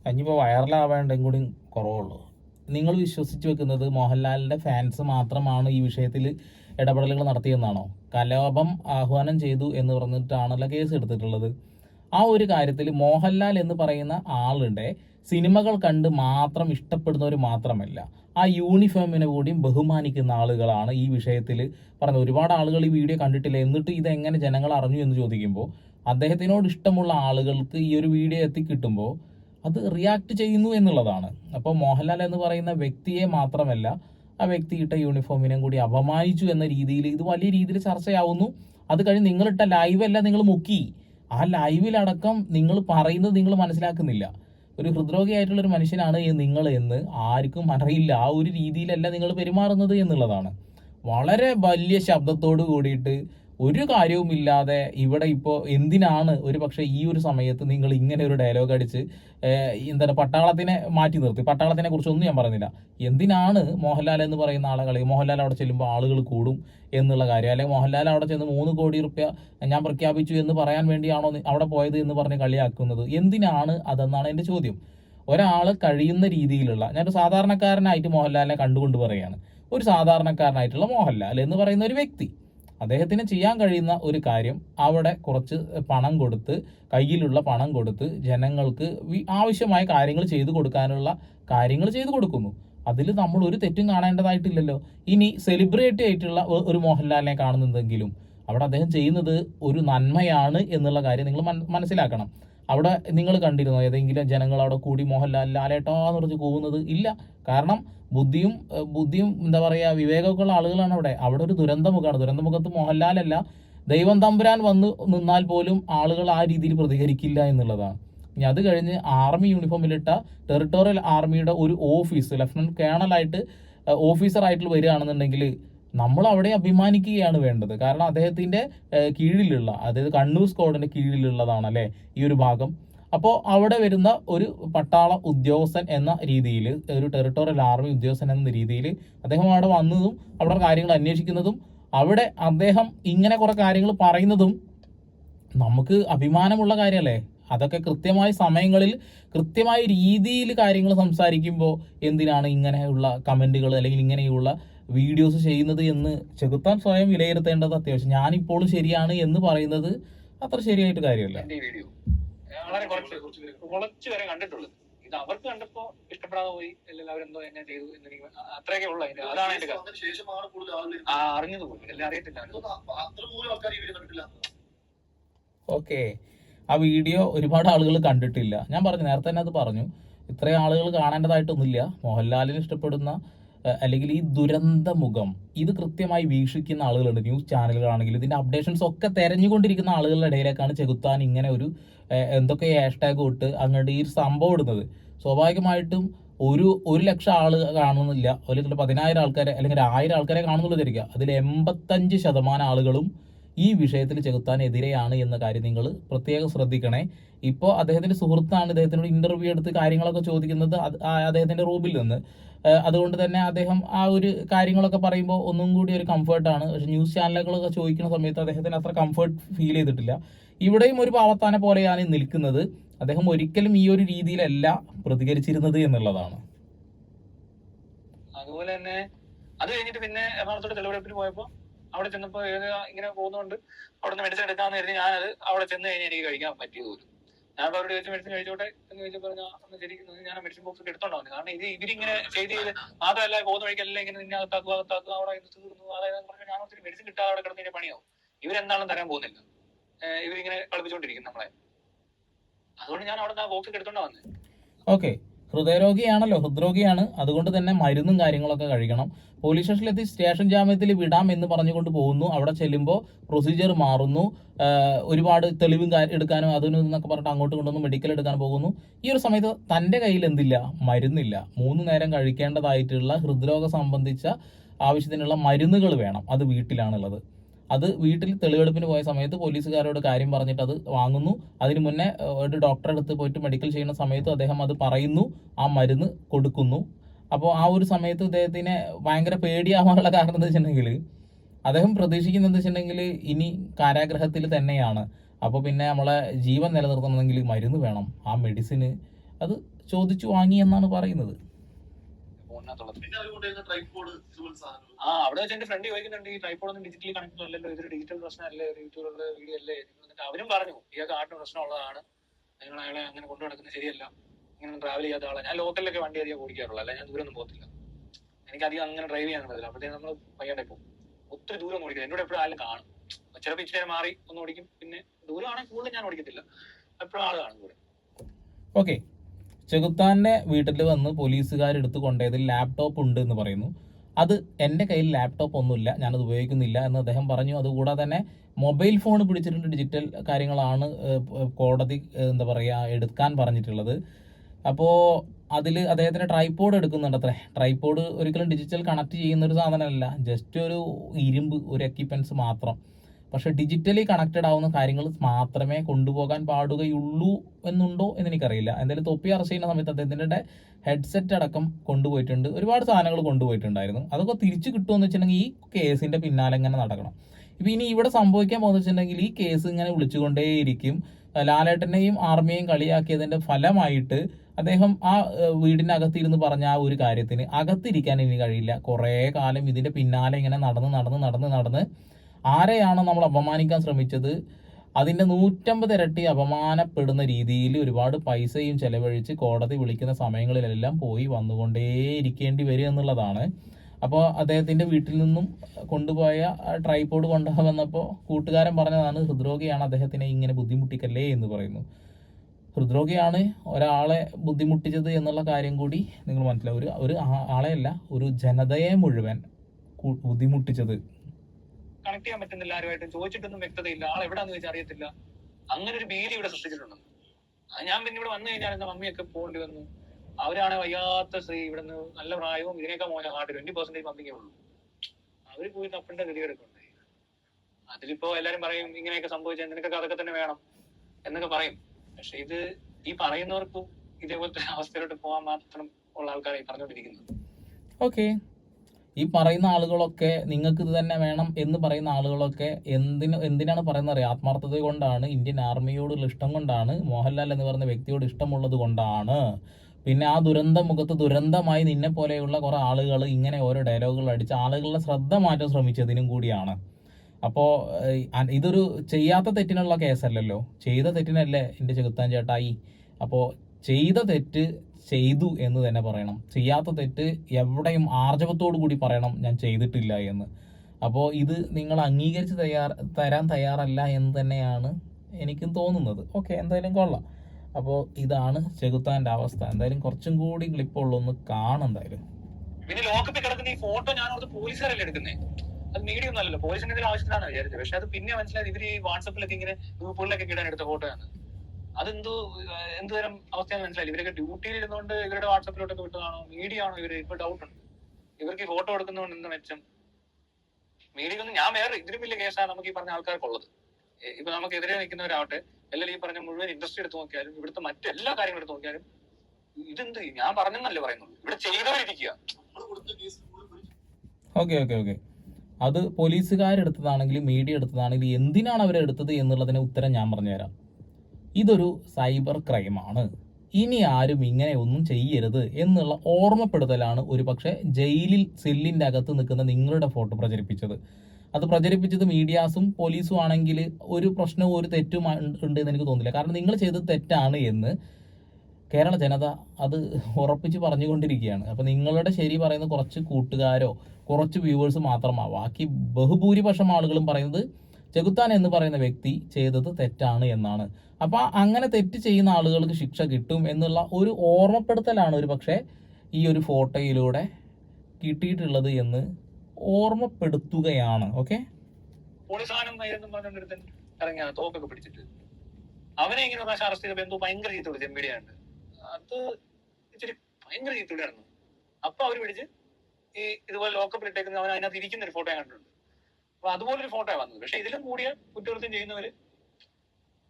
ഇനിയിപ്പോൾ വൈറലാവേണ്ടും കൂടി കുറവുള്ളൂ. നിങ്ങൾ വിശ്വസിച്ച് വെക്കുന്നത് മോഹൻലാലിന്റെ ഫാൻസ് മാത്രമാണ് ഈ വിഷയത്തിൽ ഇടപെടലുകൾ നടത്തിയെന്നാണോ? കലാപം ആഹ്വാനം ചെയ്തു എന്ന് പറഞ്ഞിട്ടാണല്ലോ കേസ് എടുത്തിട്ടുള്ളത്. ആ ഒരു കാര്യത്തിൽ മോഹൻലാൽ എന്ന് പറയുന്ന ആളുടെ സിനിമകൾ കണ്ട് മാത്രം ഇഷ്ടപ്പെടുന്നവർ മാത്രമല്ല ആ യൂണിഫോമിനെ കൂടിയും ബഹുമാനിക്കുന്ന ആളുകളാണ് ഈ വിഷയത്തിൽ പറഞ്ഞത്. ഒരുപാട് ആളുകൾ ഈ വീഡിയോ കണ്ടിട്ടില്ല. എന്നിട്ട് ഇതെങ്ങനെ ജനങ്ങൾ അറിഞ്ഞു എന്ന് ചോദിക്കുമ്പോൾ അദ്ദേഹത്തിനോട് ഇഷ്ടമുള്ള ആളുകൾക്ക് ഈ ഒരു വീഡിയോ എത്തിക്കിട്ടുമ്പോൾ അത് റിയാക്ട് ചെയ്യുന്നു എന്നുള്ളതാണ്. അപ്പോൾ മോഹൻലാൽ എന്ന് പറയുന്ന വ്യക്തിയെ മാത്രമല്ല ആ വ്യക്തിയിട്ട യൂണിഫോമിനെയും കൂടി അപമാനിച്ചു എന്ന രീതിയിൽ ഇത് വലിയ രീതിയിൽ ചർച്ചയാവുന്നു. അത് കഴിഞ്ഞ് നിങ്ങളിട്ട ലൈവല്ല നിങ്ങൾ മുക്കി. ആ ലൈവിലടക്കം നിങ്ങൾ പറയുന്നത് നിങ്ങൾ മനസ്സിലാക്കുന്നില്ല. ഒരു ഹൃദ്രോഗിയായിട്ടുള്ള ഒരു മനുഷ്യനാണ് നിങ്ങൾ എന്ന് ആർക്കും അറിയില്ല. ആ ഒരു രീതിയിലല്ല നിങ്ങൾ പെരുമാറുന്നത് എന്നുള്ളതാണ്. വളരെ വലിയ ശബ്ദത്തോട് കൂടിയിട്ട് ഒരു കാര്യവുമില്ലാതെ ഇവിടെ ഇപ്പോൾ എന്തിനാണ് ഒരു പക്ഷേ ഈ ഒരു സമയത്ത് നിങ്ങൾ ഇങ്ങനെ ഒരു ഡയലോഗ് അടിച്ച് എന്താ എന്താണ് പട്ടാളത്തിനെ മാറ്റി നിർത്തി? പട്ടാളത്തിനെ കുറിച്ചൊന്നും ഞാൻ പറയുന്നില്ല എന്തിനാണ് മോഹൻലാൽ എന്ന് പറയുന്ന ആളെ മോഹൻലാൽ അവിടെ ചെല്ലുമ്പോൾ ആളുകൾ കൂടും എന്നുള്ള കാര്യം? അല്ലെങ്കിൽ മോഹൻലാൽ അവിടെ ചെന്ന് മൂന്ന് കോടി റുപ്യ ഞാൻ പ്രഖ്യാപിച്ചു എന്ന് പറയാൻ വേണ്ടിയാണോ അവിടെ പോയത് എന്ന് പറഞ്ഞ് കളിയാക്കുന്നത്? എന്തിനാണ് അതെന്നാണ് എന്റെ ചോദ്യം. ഒരാൾ കഴിയുന്ന രീതിയിലുള്ള ഞാനൊരു സാധാരണക്കാരനായിട്ട് മോഹൻലാലിനെ കണ്ടുകൊണ്ട് പറയുകയാണ്. ഒരു സാധാരണക്കാരനായിട്ടുള്ള മോഹൻലാൽ എന്ന് പറയുന്ന ഒരു വ്യക്തി. അദ്ദേഹത്തിന് ചെയ്യാൻ കഴിയുന്ന ഒരു കാര്യം അവിടെ കുറച്ച് പണം കൊടുത്ത് കയ്യിലുള്ള പണം കൊടുത്ത് ജനങ്ങൾക്ക് ആവശ്യമായ കാര്യങ്ങൾ ചെയ്തു കൊടുക്കാനുള്ള കാര്യങ്ങൾ ചെയ്തു കൊടുക്കുന്നു. അതിൽ നമ്മൾ ഒരു തെറ്റും കാണേണ്ടതായിട്ടില്ലല്ലോ. ഇനി സെലിബ്രേറ്റ് ആയിട്ടുള്ള ഒരു മോഹൻലാലിനെ കാണുന്നുണ്ടെങ്കിലും അവിടെ അദ്ദേഹം ചെയ്യുന്നത് ഒരു നന്മയാണ് എന്നുള്ള കാര്യം നിങ്ങൾ മനസ്സിലാക്കണം. അവിടെ നിങ്ങൾ കണ്ടിരുന്നോ ഏതെങ്കിലും ജനങ്ങൾ അവിടെ കൂടി മോഹൻലാൽ ലാലേട്ടാന്ന് പറഞ്ഞ് കൂവുന്നത്? ഇല്ല. കാരണം ബുദ്ധിയും ബുദ്ധിയും എന്താ പറയുക വിവേകമൊക്കെ ഉള്ള ആളുകളാണ് അവിടെ. അവിടെ ഒരു ദുരന്തമുഖമാണ്. ദുരന്തമുഖത്ത് മോഹൻലാലല്ല. ദൈവം തമ്പുരാൻ വന്ന് നിന്നാൽ പോലും ആളുകൾ ആ രീതിയിൽ പ്രതികരിക്കില്ല എന്നുള്ളതാണ്. ഇനി അത് കഴിഞ്ഞ് ആർമി യൂണിഫോമിലിട്ട ടെറിട്ടോറിയൽ ആർമിയുടെ ഒരു ഓഫീസ് ലഫ്റ്റനന്റ് കേണലായിട്ട് ഓഫീസറായിട്ട് വരികയാണെന്നുണ്ടെങ്കിൽ നമ്മൾ അവിടെ അഭിമാനിക്കുകയാണ് വേണ്ടത്. കാരണം അദ്ദേഹത്തിന്റെ കീഴിലുള്ള അതായത് കണ്ണൂർ സ്ക്വാഡിന്റെ കീഴിലുള്ളതാണ് അല്ലേ ഈ ഒരു ഭാഗം. അപ്പോൾ അവിടെ വരുന്ന ഒരു പട്ടാള ഉദ്യോഗസ്ഥൻ എന്ന രീതിയിൽ ഒരു ടെറിട്ടോറിയൽ ആർമി ഉദ്യോഗസ്ഥൻ എന്ന രീതിയിൽ അദ്ദേഹം അവിടെ വന്നതും അവിടെ കാര്യങ്ങൾ അന്വേഷിക്കുന്നതും അവിടെ അദ്ദേഹം ഇങ്ങനെ കുറെ കാര്യങ്ങൾ പറയുന്നതും നമുക്ക് അഭിമാനമുള്ള കാര്യമല്ലേ? അതൊക്കെ കൃത്യമായ സമയങ്ങളിൽ കൃത്യമായ രീതിയിൽ കാര്യങ്ങൾ സംസാരിക്കുമ്പോൾ എന്തിനാണ് ഇങ്ങനെയുള്ള കമന്റുകൾ അല്ലെങ്കിൽ ഇങ്ങനെയുള്ള വീഡിയോസ് ചെയ്യുന്നത് എന്ന് ചെകുത്താൻ സ്വയം വിലയിരുത്തേണ്ടത് അത്യാവശ്യം. ഞാനിപ്പോഴും ശരിയാണ് എന്ന് പറയുന്നത് അത്ര ശരിയായിട്ട് കാര്യമല്ല. വളരെ കുറച്ച് കുറച്ച് വരെ ഇത് അവർക്ക് കണ്ടപ്പോ ഇഷ്ടപ്പെടാതെ പോയി. അല്ലെങ്കിൽ അവരെന്തോ എന്നെ ചെയ്തു എന്ന് എനിക്ക് അത്രയൊക്കെ ഉള്ളു അതിന്റെ അതാണ് എന്റെ ശേഷമാണ് കൂടുതൽ ആളുകൾ ആ അറിഞ്ഞത് പോലും എല്ലാം അറിയത്തില്ല ഓക്കെ. ആ വീഡിയോ ഒരുപാട് ആളുകൾ കണ്ടിട്ടില്ല. ഞാൻ പറഞ്ഞു നേരത്തെ തന്നെ അത് പറഞ്ഞു. ഇത്രയും ആളുകൾ കാണേണ്ടതായിട്ടൊന്നുമില്ല. മോഹൻലാലിന് ഇഷ്ടപ്പെടുന്ന അല്ലെങ്കിൽ ഈ ദുരന്ത മുഖം ഇത് കൃത്യമായി വീക്ഷിക്കുന്ന ആളുകളുണ്ട്. ന്യൂസ് ചാനലുകളാണെങ്കിലും ഇതിന്റെ അപ്ഡേഷൻസ് ഒക്കെ തെരഞ്ഞുകൊണ്ടിരിക്കുന്ന ആളുകളുടെ ഇടയിലേക്കാണ് ചെകുത്താൻ ഇങ്ങനെ ഒരു എന്തൊക്കെ ഹാഷ്ടാഗ് ഇട്ട് അങ്ങോട്ട് ഈ സംഭവം ഇടുന്നത്. സ്വാഭാവികമായിട്ടും ഒരു ഒരു ലക്ഷം ആൾ കാണുന്നില്ല. അല്ലെങ്കിൽ പതിനായിരം ആൾക്കാരെ അല്ലെങ്കിൽ ആയിരം ആൾക്കാരെ കാണുന്നുള്ളൂ ധരിക്കുക അതിൽ എൺപത്തഞ്ച് ശതമാനം ആളുകളും ഈ വിഷയത്തിൽ ചെകുത്താനെതിരെയാണ് എന്ന കാര്യം നിങ്ങൾ പ്രത്യേകം ശ്രദ്ധിക്കണേ. ഇപ്പോൾ അദ്ദേഹത്തിന്റെ സുഹൃത്താണ് ഇദ്ദേഹത്തിനോട് ഇന്റർവ്യൂ എടുത്ത് കാര്യങ്ങളൊക്കെ ചോദിക്കുന്നത് അദ്ദേഹത്തിന്റെ റൂമിൽ നിന്ന്. അതുകൊണ്ട് തന്നെ അദ്ദേഹം ആ ഒരു കാര്യങ്ങളൊക്കെ പറയുമ്പോൾ ഒന്നും കൂടി ഒരു കംഫർട്ടാണ്. പക്ഷെ ന്യൂസ് ചാനലുകളൊക്കെ ചോദിക്കുന്ന സമയത്ത് അദ്ദേഹത്തിന് അത്ര കംഫർട്ട് ഫീൽ ചെയ്തിട്ടില്ല. ഇവിടെയും ഒരു പാവത്താനെ പോലെയാണ് നിൽക്കുന്നത്. അദ്ദേഹം ഒരിക്കലും ഈ ഒരു രീതിയിലല്ല പ്രതികരിച്ചിരുന്നത് എന്നുള്ളതാണ്. അതുപോലെ തന്നെ അത് കഴിഞ്ഞിട്ട് പിന്നെ എറണാകുളത്തോട് തെളിവെടുപ്പിന് പോയപ്പോൾ അവിടെ ചെന്നപ്പോൾ ഇങ്ങനെ പോകുന്നതുകൊണ്ട് അവിടെ നിന്ന് മെഡിസിൻ എടുക്കാന്ന് കരുതി ഞാനത് അവിടെ ചെന്ന് കഴിഞ്ഞാൽ എനിക്ക് കഴിക്കാൻ പറ്റിയത് ഞാൻ അവരോട് ചോദിച്ചു മെഡിസിൻ കഴിച്ചോട്ടെ? എന്ന് ചോദിച്ചു ഞാൻ ശരിക്കും ശരി ഞാൻ മെഡിസിൻ ബോക്സ് എടുത്തോണ്ടാ കാരണം ഇത് ഇവരിങ്ങനെ ചെയ്ത് ചെയ്ത് മാത്രമല്ല പോകുന്ന വഴിക്കല്ല ഇങ്ങനെ നിന്നെ അകത്താക്കുക അകത്താക്കുക അവിടെ ഇത് തീർന്നു അതായത് പറഞ്ഞാൽ ഞാൻ ഒത്തിരി മെഡിസിൻ കിട്ടാതെ അവിടെ കിടന്നതിന്റെ പണിയാവും. ഇവരെന്താണെന്ന് തരാൻ പോകുന്നില്ല. ഇവരിങ്ങനെ കളിപ്പിച്ചുകൊണ്ടിരിക്കും നമ്മളെ. അതുകൊണ്ട് ഞാൻ അവിടെ ആ ബോക്സ് എടുത്തോണ്ടാ വന്നത് ഓക്കെ ഹൃദയരോഗിയാണല്ലോ ഹൃദ്രോഗിയാണ്. അതുകൊണ്ട് തന്നെ മരുന്നും കാര്യങ്ങളൊക്കെ കഴിക്കണം. പോലീസ് സ്റ്റേഷനിലെത്തി സ്റ്റേഷൻ ജാമ്യത്തിൽ വിടാം എന്ന് പറഞ്ഞുകൊണ്ട് പോകുന്നു. അവിടെ ചെല്ലുമ്പോൾ പ്രൊസീജിയർ മാറുന്നു. ഒരുപാട് തെളിവും എടുക്കാനും അതിനും എന്നൊക്കെ പറഞ്ഞിട്ട് അങ്ങോട്ട് കൊണ്ടുവന്ന് മെഡിക്കൽ എടുക്കാൻ പോകുന്നു. ഈ ഒരു സമയത്ത് തന്റെ കയ്യിൽ എന്തില്ല? മരുന്നില്ല. മൂന്ന് നേരം കഴിക്കേണ്ടതായിട്ടുള്ള ഹൃദ്രോഗം സംബന്ധിച്ച ആവശ്യത്തിനുള്ള മരുന്നുകൾ വേണം. അത് വീട്ടിലാണുള്ളത്. അത് വീട്ടിൽ തെളിവെടുപ്പിന് പോയ സമയത്ത് പോലീസുകാരോട് കാര്യം പറഞ്ഞിട്ട് അത് വാങ്ങുന്നു. അതിന് മുന്നേ ഒരു ഡോക്ടറെ അടുത്ത് പോയിട്ട് മെഡിക്കൽ ചെയ്യുന്ന സമയത്ത് അദ്ദേഹം അത് പറയുന്നു. ആ മരുന്ന് കൊടുക്കുന്നു. അപ്പോൾ ആ ഒരു സമയത്ത് ഇദ്ദേഹത്തിന് ഭയങ്കര പേടിയാവാനുള്ള കാരണം എന്താ വെച്ചിട്ടുണ്ടെങ്കിൽ അദ്ദേഹം പ്രതീക്ഷിക്കുന്നത് വെച്ചിട്ടുണ്ടെങ്കിൽ ഇനി കാരാഗ്രഹത്തിൽ തന്നെയാണ്. അപ്പോൾ പിന്നെ നമ്മളെ ജീവൻ നിലനിർത്തണമെങ്കിൽ മരുന്ന് വേണം. ആ മെഡിസിന് അത് ചോദിച്ചു വാങ്ങി എന്നാണ് പറയുന്നത്. പിന്നെ അവർ കൊണ്ടുവരുന്ന ട്രൈപോഡ് സാധനം ആ അവിടെ വെച്ച് എന്റെ ഫ്രണ്ട് ചോദിക്കുന്നുണ്ട് ഈ ട്രൈപോഡ് ഒന്നും ഡിജിറ്റലി കണക്ട് അല്ലല്ലോ ഇതൊരു ഡിജിറ്റൽ പ്രശ്നമല്ലേ? ഒരു യൂട്യൂബിലുള്ള വീഡിയോ അല്ലേ? എന്നിട്ട് അവരും പറഞ്ഞു ഇയാൾക്ക് ആട്ടിന് പ്രശ്നമുള്ളതാണ്. നിങ്ങൾ അയാളെ അങ്ങനെ കൊണ്ടു നടക്കുന്നത് ശരിയല്ല. ഇങ്ങനെ ട്രാവൽ ചെയ്യാത്ത ആളെ. ഞാൻ ലോക്കലിലൊക്കെ വണ്ടി അധികം ഓടിക്കാറുള്ളൂ അല്ല ഞാൻ ദൂരൊന്നും പോകത്തില്ല. എനിക്ക് അധികം അങ്ങനെ ഡ്രൈവ് ചെയ്യാൻ പറ്റില്ല അപ്പോഴത്തേക്ക് നമ്മൾ വയ്യാണ്ടെ പോകും. ഒത്തിരി ദൂരം ഓടിക്കും ഓടിക്കില്ല എന്നോട് എപ്പോഴും ആരും കാണും. ചിലപ്പോൾ ഇച്ചിരി മാറി ഒന്ന് ഓടിക്കും. പിന്നെ ദൂരമാണെങ്കിൽ കൂടുതൽ ഞാൻ ഓടിക്കത്തില്ല. എപ്പോഴും ആൾ കാണും കൂടെ ഓക്കെ ചെകുത്താന്റെ വീട്ടിൽ വന്ന് പോലീസുകാർ എടുത്തു കൊണ്ടതിൽ ലാപ്ടോപ്പ് ഉണ്ട് എന്ന് പറയുന്നു. അത് എന്റെ കയ്യിൽ ലാപ്ടോപ്പ് ഒന്നുമില്ല ഞാനത് ഉപയോഗിക്കുന്നില്ല എന്ന് അദ്ദേഹം പറഞ്ഞു. അതുകൂടാതെ തന്നെ മൊബൈൽ ഫോൺ പിടിച്ചിട്ടുണ്ട് ഡിജിറ്റൽ കാര്യങ്ങളാണ് കോടതി എന്താ പറയുക എടുക്കാൻ പറഞ്ഞിട്ടുള്ളത്. അപ്പോൾ അതിൽ അദ്ദേഹത്തിന് ട്രൈപോഡ് എടുക്കുന്നുണ്ട് അത്ര ട്രൈപ്പോഡ് ഒരിക്കലും ഡിജിറ്റൽ കണക്ട് ചെയ്യുന്ന ഒരു സാധനമല്ല ജസ്റ്റ് ഒരു ഇരുമ്പ് ഒരു എക്യുപ്മെൻസ് മാത്രം. പക്ഷെ ഡിജിറ്റലി കണക്റ്റഡ് ആവുന്ന കാര്യങ്ങൾ മാത്രമേ കൊണ്ടുപോകാൻ പാടുകയുള്ളൂ എന്നുണ്ടോ എന്ന് എനിക്കറിയില്ല എന്തായാലും തൊപ്പി അറസ്റ്റ് ചെയ്യുന്ന സമയത്ത് അദ്ദേഹത്തിന്റെ ഹെഡ്സെറ്റ് അടക്കം കൊണ്ടുപോയിട്ടുണ്ട്. ഒരുപാട് സാധനങ്ങൾ കൊണ്ടുപോയിട്ടുണ്ടായിരുന്നു. അതൊക്കെ തിരിച്ചു കിട്ടുമെന്ന് വെച്ചിട്ടുണ്ടെങ്കിൽ ഈ കേസിന്റെ പിന്നാലെ ഇങ്ങനെ നടക്കണം. ഇപ്പം ഇനി ഇവിടെ സംഭവിക്കാൻ പോകുന്ന വെച്ചിട്ടുണ്ടെങ്കിൽ ഈ കേസ് ഇങ്ങനെ വിളിച്ചുകൊണ്ടേയിരിക്കും. ലാലേട്ടനെയും ആർമിയെയും കളിയാക്കിയതിന്റെ ഫലമായിട്ട് അദ്ദേഹം ആ വീടിനകത്തിരുന്ന് പറഞ്ഞ ആ ഒരു കാര്യത്തിന് അകത്തിരിക്കാൻ ഇനി കഴിയില്ല. കുറേ കാലം ഇതിന്റെ പിന്നാലെ ഇങ്ങനെ നടന്ന് നടന്ന് നടന്ന് നടന്ന് ആരെയാണോ നമ്മൾ അപമാനിക്കാൻ ശ്രമിച്ചത് അതിന്റെ നൂറ്റമ്പത് ഇരട്ടി അപമാനപ്പെടുന്ന രീതിയിൽ ഒരുപാട് പൈസയും ചെലവഴിച്ച് കോടതി വിളിക്കുന്ന സമയങ്ങളിലെല്ലാം പോയി വന്നുകൊണ്ടേയിരിക്കേണ്ടി വരും എന്നുള്ളതാണ്. അപ്പോൾ അദ്ദേഹത്തിന്റെ വീട്ടിൽ നിന്നും കൊണ്ടുപോയ ട്രൈപോഡ് കൊണ്ടുവന്നപ്പോൾ കൂട്ടുകാരൻ പറഞ്ഞതാണ് ഹൃദ്രോഗിയാണ് അദ്ദേഹത്തിനെ ഇങ്ങനെ ബുദ്ധിമുട്ടിക്കല്ലേ എന്ന് പറയുന്നു. ഹൃദ്രോഗിയാണ് ഒരാളെ ബുദ്ധിമുട്ടിച്ചത് എന്നുള്ള കാര്യം കൂടി നിങ്ങൾ മനസ്സിലാവും. ഒരു ഒരു ആളെയല്ല ഒരു ജനതയെ മുഴുവൻ ബുദ്ധിമുട്ടിച്ചത്. കണക്ട് ചെയ്യാൻ പറ്റുന്നില്ല ആരുമായിട്ടും. ചോദിച്ചിട്ടൊന്നും വ്യക്തതയില്ല. ആൾ എവിടാന്ന് വെച്ചാൽ അറിയത്തില്ല. അങ്ങനെ ഒരു ഭീതി ഇവിടെ സൃഷ്ടിച്ചിട്ടുണ്ട്. ഞാൻ പിന്നെ ഇവിടെ വന്നു കഴിഞ്ഞാൽ എന്റെ മമ്മിയൊക്കെ പോകേണ്ടി വന്നു. അവരാണ് വയ്യാത്ത സ്ത്രീ. ഇവിടെ നിന്ന് നല്ല പ്രായവും ഇതിനേക്കാൾ മോശം. ഹാർട്ട് ട്വന്റി പെർസെന്റേജ് മമ്മിക്കേ ഉള്ളൂ. അവർ പോയി തപ്പിന്റെ ഗതികെടുക്കുന്നുണ്ട് അതിലിപ്പോ എല്ലാരും പറയും ഇങ്ങനെയൊക്കെ സംഭവിച്ചാൽ നിനക്കൊക്കെ അതൊക്കെ തന്നെ വേണം എന്നൊക്കെ പറയും. പക്ഷെ ഇത് ഈ പറയുന്നവർക്കും ഇതേപോലത്തെ അവസ്ഥയിലോട്ട് പോകാൻ മാത്രം ഉള്ള ആൾക്കാരെ പറഞ്ഞുകൊണ്ടിരിക്കുന്നത്. ഓക്കെ ഈ പറയുന്ന ആളുകളൊക്കെ നിങ്ങൾക്ക് ഇത് തന്നെ വേണം എന്ന് പറയുന്ന ആളുകളൊക്കെ എന്തിന് എന്തിനാണ് പറയുന്നത് അറിയാം? ആത്മാർത്ഥത കൊണ്ടാണ് ഇന്ത്യൻ ആർമിയോടുള്ള ഇഷ്ടം കൊണ്ടാണ് മോഹൻലാൽ എന്ന് പറയുന്ന വ്യക്തിയോട് ഇഷ്ടമുള്ളത് കൊണ്ടാണ്. പിന്നെ ആ ദുരന്ത മുഖത്ത് ദുരന്തമായി നിന്നെ പോലെയുള്ള കുറേ ആളുകൾ ഇങ്ങനെ ഓരോ ഡയലോഗുകൾ അടിച്ച് ആളുകളുടെ ശ്രദ്ധ മാറ്റാൻ ശ്രമിച്ചതിനും കൂടിയാണ്. അപ്പോൾ ഇതൊരു ചെയ്യാത്ത തെറ്റിനുള്ള കേസല്ലല്ലോ. ചെയ്ത തെറ്റിനല്ലേ എന്റെ ചെകുത്താൻ ചേട്ടായി. അപ്പോൾ ചെയ്ത തെറ്റ് ചെയ്തു എന്ന് തന്നെ പറയണം. ചെയ്യാത്ത തെറ്റ് എവിടെയും ആർജവത്തോടു കൂടി പറയണം ഞാൻ ചെയ്തിട്ടില്ല എന്ന്. അപ്പോൾ ഇത് നിങ്ങൾ അംഗീകരിച്ച് തയ്യാർ തരാൻ തയ്യാറല്ല എന്ന് തന്നെയാണ് എനിക്കും തോന്നുന്നത്. ഓക്കെ എന്തായാലും കൊള്ളാം. അപ്പോൾ ഇതാണ് ചെകുത്താന്റെ അവസ്ഥ. എന്തായാലും കുറച്ചും കൂടി ക്ലിപ്പുള്ളൊന്ന് കാണും എന്തായാലും. പിന്നെ ലോക്കപ്പിൽ കിടക്കുന്ന ഈ ഫോട്ടോ ഞാൻ അവിടുത്തെ പോലീസുകാരല്ലേ എടുക്കുന്നത് അത് മീഡിയ ഒന്നും അല്ലല്ലോ പോലീസിന്റെ ആവശ്യത്തിലാണ് വിചാരിച്ചത്. പക്ഷെ അത് പിന്നെ മനസ്സിലായത് ഇവർ ഈ വാട്സപ്പിലൊക്കെ ഇങ്ങനെ ഗ്രൂപ്പുകളിലൊക്കെ കിടാൻ എടുത്ത ഫോട്ടോ അതെന്തോ എന്ത് തരം അവസ്ഥയാണെന്ന് മനസ്സിലായി ഇവരൊക്കെ ഡ്യൂട്ടിയിൽ ഇരുന്നുകൊണ്ട് ഇവരുടെ വാട്സപ്പിലോട്ടൊക്കെ വിട്ടതാണോ? മീഡിയ ആണോ ഇവർ? ഇപ്പൊ ഡൗട്ട് ഉണ്ട്. ഇവർക്ക് ഈ ഫോട്ടോ എടുക്കുന്നതുകൊണ്ട് എന്താ മെച്ചം? മീഡിയക്കൊന്നും ഞാൻ വേറെ ഇതിലും വലിയ കേസാണ് നമുക്ക് ഈ പറഞ്ഞ ആൾക്കാർക്കുള്ളത്. ഇപ്പൊ നമുക്ക് എതിരെ നിൽക്കുന്നവരാവട്ടെ അല്ലെങ്കിൽ ഈ പറഞ്ഞ മുഴുവൻ ഇൻഡസ്ട്രി എടുത്ത് നോക്കിയാലും ഇവിടുത്തെ മറ്റെല്ലാ കാര്യങ്ങളും എടുത്ത് നോക്കിയാലും ഇതെന്ത്? ഞാൻ പറഞ്ഞെന്നല്ലേ പറയുന്നുള്ളൂ. ഇവിടെ ചെയ്തവരിക്കുക ഓക്കെ ഓക്കെ ഓക്കെ. അത് പോലീസുകാരെടുത്തതാണെങ്കിലും മീഡിയ എടുത്തതാണെങ്കിലും എന്തിനാണ് അവരെടുത്തത് എന്നുള്ളതിന് ഉത്തരം ഞാൻ പറഞ്ഞുതരാം. ഇതൊരു സൈബർ ക്രൈമാണ്. ഇനി ആരും ഇങ്ങനെ ഒന്നും ചെയ്യരുത് എന്നുള്ള ഓർമ്മപ്പെടുത്തലാണ് ഒരു പക്ഷേ ജയിലിൽ സെല്ലിന്റെ അകത്ത് നിൽക്കുന്ന നിങ്ങളുടെ ഫോട്ടോ പ്രചരിപ്പിച്ചത്. അത് പ്രചരിപ്പിച്ചത് മീഡിയാസും പോലീസും ആണെങ്കിൽ ഒരു പ്രശ്നവും ഒരു തെറ്റും ഉണ്ട് എന്ന് എനിക്ക് തോന്നുന്നില്ല. കാരണം നിങ്ങൾ ചെയ്തത് തെറ്റാണ് എന്ന് കേരള ജനത അത് ഉറപ്പിച്ച് പറഞ്ഞുകൊണ്ടിരിക്കുകയാണ്. അപ്പോൾ നിങ്ങളുടെ ശരി പറയുന്ന കുറച്ച് കൂട്ടുകാരോ കുറച്ച് വ്യൂവേഴ്സ് മാത്രമാണ് ബാക്കി ബഹുഭൂരിപക്ഷം ആളുകളും പറയുന്നത് ചെകുത്താൻ എന്ന് പറയുന്ന വ്യക്തി ചെയ്തത് തെറ്റാണ് എന്നാണ്. അപ്പോൾ അങ്ങനെ തെറ്റ് ചെയ്യുന്ന ആളുകൾക്ക് ശിക്ഷ കിട്ടും എന്നുള്ള ഒരു ഓർമ്മപ്പെടുത്തലാണ് ഒരു പക്ഷേ ഈ ഒരു ഫോട്ടോയിലൂടെ കിട്ടിയിട്ടുള്ളത് എന്ന് ഓർമ്മപ്പെടുത്തുകയാണ്. ഓക്കെ? തോക്കൊക്കെ പിടിച്ചിട്ട്. അവനെ ഇങ്ങനെ പ്രാവശ്യം അറസ്റ്റ് ചെയ്തപ്പോ എന്തോ ഭയങ്കര ചീത്ത വിളിച്ചു എംബിഡിയാണ്ട് അത് ഇച്ചിരി ഭയങ്കര ചീത്ത വിളിയായിരുന്നു. അപ്പൊ അവർ പിടിച്ച് ഈ ഇതുപോലെ ലോക്കപ്പിൽ ഇട്ടേക്കുന്ന അവൻ അതിനകത്ത് ഇരിക്കുന്ന ഒരു ഫോട്ടോ കണ്ടിട്ടുണ്ട്. അപ്പൊ അതുപോലൊരു ഫോട്ടോ വന്നത്. പക്ഷെ ഇതിലും കൂടിയ കുറ്റകൃത്യം ചെയ്യുന്നവര്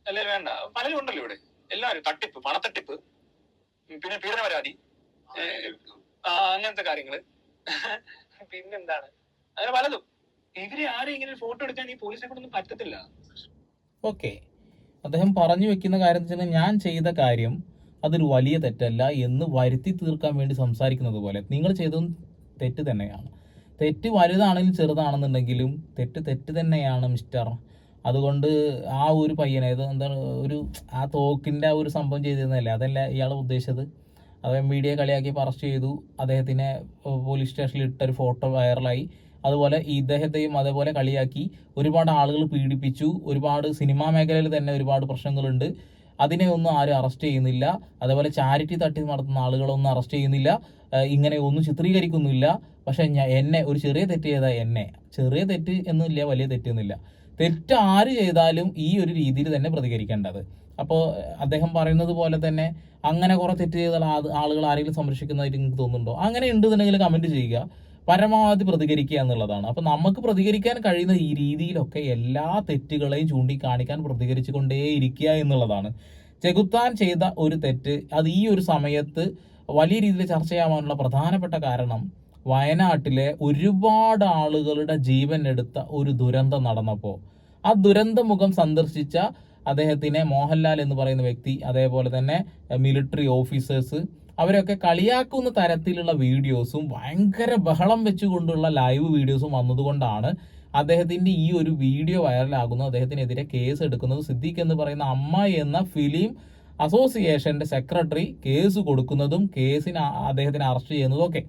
അല്ലെ വേണ്ട പലരും ഉണ്ടല്ലോ ഇവിടെ. എല്ലാവരും തട്ടിപ്പ് പണത്തട്ടിപ്പ് പിന്നെ പീഡന പരാതി അങ്ങനത്തെ കാര്യങ്ങൾ. പിന്നെന്താണ്? അങ്ങനെ പലതും. ഇവർ ആരും ഇങ്ങനെ ഒരു ഫോട്ടോ എടുക്കാൻ ഈ പോലീസിനെ കൊണ്ടൊന്നും പറ്റത്തില്ല. ഓക്കെ. അദ്ദേഹം പറഞ്ഞു വെക്കുന്ന കാര്യം എന്ന് വെച്ചാൽ ഞാൻ ചെയ്ത കാര്യം അതൊരു വലിയ തെറ്റല്ല എന്ന് വരുത്തി തീർക്കാൻ വേണ്ടി സംസാരിക്കുന്നത് പോലെ. നിങ്ങൾ ചെയ്തതും തെറ്റ് തന്നെയാണ്. തെറ്റ് വലുതാണെങ്കിലും ചെറുതാണെന്നുണ്ടെങ്കിലും തെറ്റ് തെറ്റ് തന്നെയാണ് മിസ്റ്റർ അതുകൊണ്ട് ആ ഒരു പയ്യനെ ഇത് എന്താണ് ഒരു ആ തോക്കിന്റെ ആ ഒരു സംഭവം ചെയ്തിരുന്നല്ലേ അതല്ല ഇയാൾ ഉദ്ദേശിച്ചത്? അത് മീഡിയ കളിയാക്കി അറസ്റ്റ് ചെയ്തു. അദ്ദേഹത്തിനെ പോലീസ് സ്റ്റേഷനിൽ ഇട്ടൊരു ഫോട്ടോ വൈറലായി അതുപോലെ ഇദ്ദേഹത്തെയും അതേപോലെ കളിയാക്കി. ഒരുപാട് ആളുകൾ പീഡിപ്പിച്ചു. ഒരുപാട് സിനിമാ മേഖലയിൽ തന്നെ ഒരുപാട് പ്രശ്നങ്ങളുണ്ട്. അതിനെ ഒന്നും ആരും അറസ്റ്റ് ചെയ്യുന്നില്ല. അതേപോലെ ചാരിറ്റി തട്ടി നടത്തുന്ന ആളുകളൊന്നും അറസ്റ്റ് ചെയ്യുന്നില്ല. ഇങ്ങനെ ഒന്നും ചിത്രീകരിക്കുന്നില്ല. പക്ഷെ ഞാൻ എന്നെ ഒരു ചെറിയ തെറ്റ് ചെയ്താൽ എന്നെ. ചെറിയ തെറ്റ് എന്നില്ല വലിയ തെറ്റൊന്നുമില്ല തെറ്റ് ആര് ചെയ്താലും ഈ ഒരു രീതിയിൽ തന്നെ പ്രതികരിക്കേണ്ടത്. അപ്പോൾ അദ്ദേഹം പറയുന്നത് പോലെ തന്നെ അങ്ങനെ കുറെ തെറ്റ് ചെയ്താൽ ആളുകൾ ആരെങ്കിലും സംരക്ഷിക്കുന്നതായിട്ട് നിങ്ങൾക്ക് തോന്നുന്നുണ്ടോ? അങ്ങനെ ഉണ്ടെന്നുണ്ടെങ്കിൽ കമന്റ് ചെയ്യുക. പരമാവധി പ്രതികരിക്കുക എന്നുള്ളതാണ്. അപ്പോൾ നമുക്ക് പ്രതികരിക്കാൻ കഴിയുന്ന ഈ രീതിയിലൊക്കെ എല്ലാ തെറ്റുകളെയും ചൂണ്ടിക്കാണിക്കാൻ പ്രതികരിച്ചു കൊണ്ടേയിരിക്കുക എന്നുള്ളതാണ്. ചെകുത്താൻ ചെയ്ത ഒരു തെറ്റ് അത് ഈ ഒരു സമയത്ത് വലിയ രീതിയിൽ ചർച്ചയാവാനുള്ള പ്രധാനപ്പെട്ട കാരണം വയനാട്ടിലെ ഒരുപാട് ആളുകളുടെ ജീവൻ എടുത്ത ഒരു ദുരന്തം നടന്നപ്പോൾ ആ ദുരന്തമുഖം സന്ദർശിച്ച അദ്ദേഹത്തിനെ മോഹൻലാൽ എന്ന് പറയുന്ന വ്യക്തി അതേപോലെ തന്നെ മിലിറ്ററി ഓഫീസേഴ്സ് അവരൊക്കെ കളിയാക്കുന്ന തരത്തിലുള്ള വീഡിയോസും ഭയങ്കര ബഹളം വെച്ചുകൊണ്ടുള്ള ലൈവ് വീഡിയോസും വന്നതുകൊണ്ടാണ് അദ്ദേഹത്തിന്റെ ഈ ഒരു വീഡിയോ വൈറലാകുന്നത്. അദ്ദേഹത്തിനെതിരെ കേസ് എടുക്കുന്നത് സിദ്ദിഖ് എന്ന് പറയുന്ന അമ്മ എന്ന ഫിലിം അസോസിയേഷന്റെ സെക്രട്ടറി കേസ് കൊടുക്കുന്നതും കേസിന് അദ്ദേഹത്തിനെ അറസ്റ്റ് ചെയ്യുന്നതും ഒക്കെ.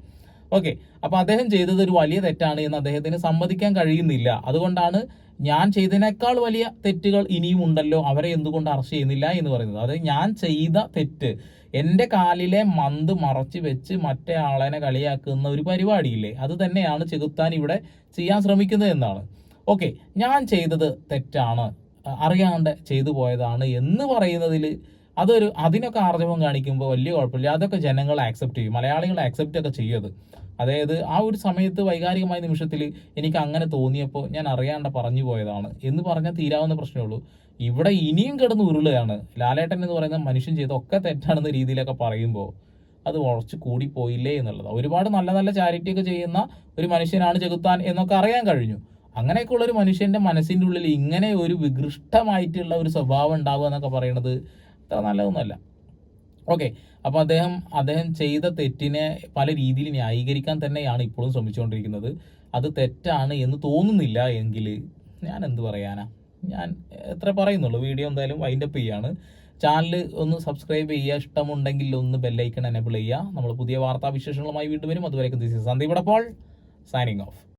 ഓക്കെ അപ്പോൾ അദ്ദേഹം ചെയ്തത് ഒരു വലിയ തെറ്റാണ് എന്ന് അദ്ദേഹത്തിന് സമ്മതിക്കാൻ കഴിയുന്നില്ല. അതുകൊണ്ടാണ് ഞാൻ ചെയ്തതിനേക്കാൾ വലിയ തെറ്റുകൾ ഇനിയും ഉണ്ടല്ലോ. അവരെ എന്തുകൊണ്ട് അറസ്റ്റ് ചെയ്യുന്നില്ല എന്ന് പറയുന്നത്. അതായത് ഞാൻ ചെയ്ത തെറ്റ് എന്റെ കാലിലെ മന്ത് മറച്ചു വെച്ച് മറ്റേ ആളെ കളിയാക്കുന്ന ഒരു പരിപാടിയില്ലേ? അത് തന്നെയാണ് ചെകുത്താൻ ഇവിടെ ചെയ്യാൻ ശ്രമിക്കുന്നത് എന്നാണ്. ഓക്കെ ഞാൻ ചെയ്തത് തെറ്റാണ്. അറിയാണ്ട് ചെയ്തു പോയതാണ് എന്ന് പറയുന്നതിൽ അതൊരു അതിനൊക്കെ ആർജവം കാണിക്കുമ്പോൾ വലിയ കുഴപ്പമില്ല. അതൊക്കെ ജനങ്ങൾ ആക്സെപ്റ്റ് ചെയ്യും. മലയാളികൾ ആക്സെപ്റ്റ് ഒക്കെ ചെയ്യത് അതായത് ആ ഒരു സമയത്ത് വൈകാരികമായ നിമിഷത്തിൽ എനിക്ക് അങ്ങനെ തോന്നിയപ്പോൾ ഞാൻ അറിയാണ്ട് പറഞ്ഞു പോയതാണ്. എന്ന് പറഞ്ഞാൽ തീരാവുന്ന പ്രശ്നമേ ഉള്ളൂ. ഇവിടെ ഇനിയും കിടന്ന് ഉരുളുകയാണ്. ലാലേട്ടൻ എന്ന് പറയുന്ന മനുഷ്യൻ ചെയ്ത ഒക്കെ തെറ്റാണെന്ന രീതിയിലൊക്കെ പറയുമ്പോൾ അത് ഉറച്ച് കൂടിപ്പോയില്ലേ എന്നുള്ളത്. ഒരുപാട് നല്ല നല്ല ചാരിറ്റി ഒക്കെ ചെയ്യുന്ന ഒരു മനുഷ്യനാണ് ചെകുത്താൻ എന്നൊക്കെ അറിയാൻ കഴിഞ്ഞു. അങ്ങനെയൊക്കെയുള്ള ഒരു മനുഷ്യന്റെ മനസ്സിന്റെ ഉള്ളിൽ ഇങ്ങനെ ഒരു വികൃഷ്ടമായിട്ടുള്ള ഒരു സ്വഭാവം ഉണ്ടാവുക എന്നൊക്കെ പറയുന്നത് അത്ര നല്ലതൊന്നുമല്ല. ഓക്കെ അപ്പോൾ അദ്ദേഹം അദ്ദേഹം ചെയ്ത തെറ്റിനെ പല രീതിയിൽ ന്യായീകരിക്കാൻ തന്നെയാണ് ഇപ്പോഴും ശ്രമിച്ചുകൊണ്ടിരിക്കുന്നത്. അത് തെറ്റാണ് എന്ന് തോന്നുന്നില്ല എങ്കിൽ ഞാൻ എന്ത് പറയാനാ? ഞാൻ എത്ര പറയുന്നുള്ളൂ വീഡിയോ എന്തായാലും വൈൻഡ് അപ്പ് ചെയ്യാണ്. ചാനൽ ഒന്ന് സബ്സ്ക്രൈബ് ചെയ്യുക ഇഷ്ടമുണ്ടെങ്കിൽ ഒന്ന് ബെല്ലൈക്കൺ എനേബിൾ ചെയ്യുക. നമ്മൾ പുതിയ വാർത്താ വിശേഷങ്ങളുമായി വീണ്ടും വരും. അതുവരെയൊക്കെ ദിസ് സന്ദീപ് അപ്പോൾ സൈനിങ് ഓഫ്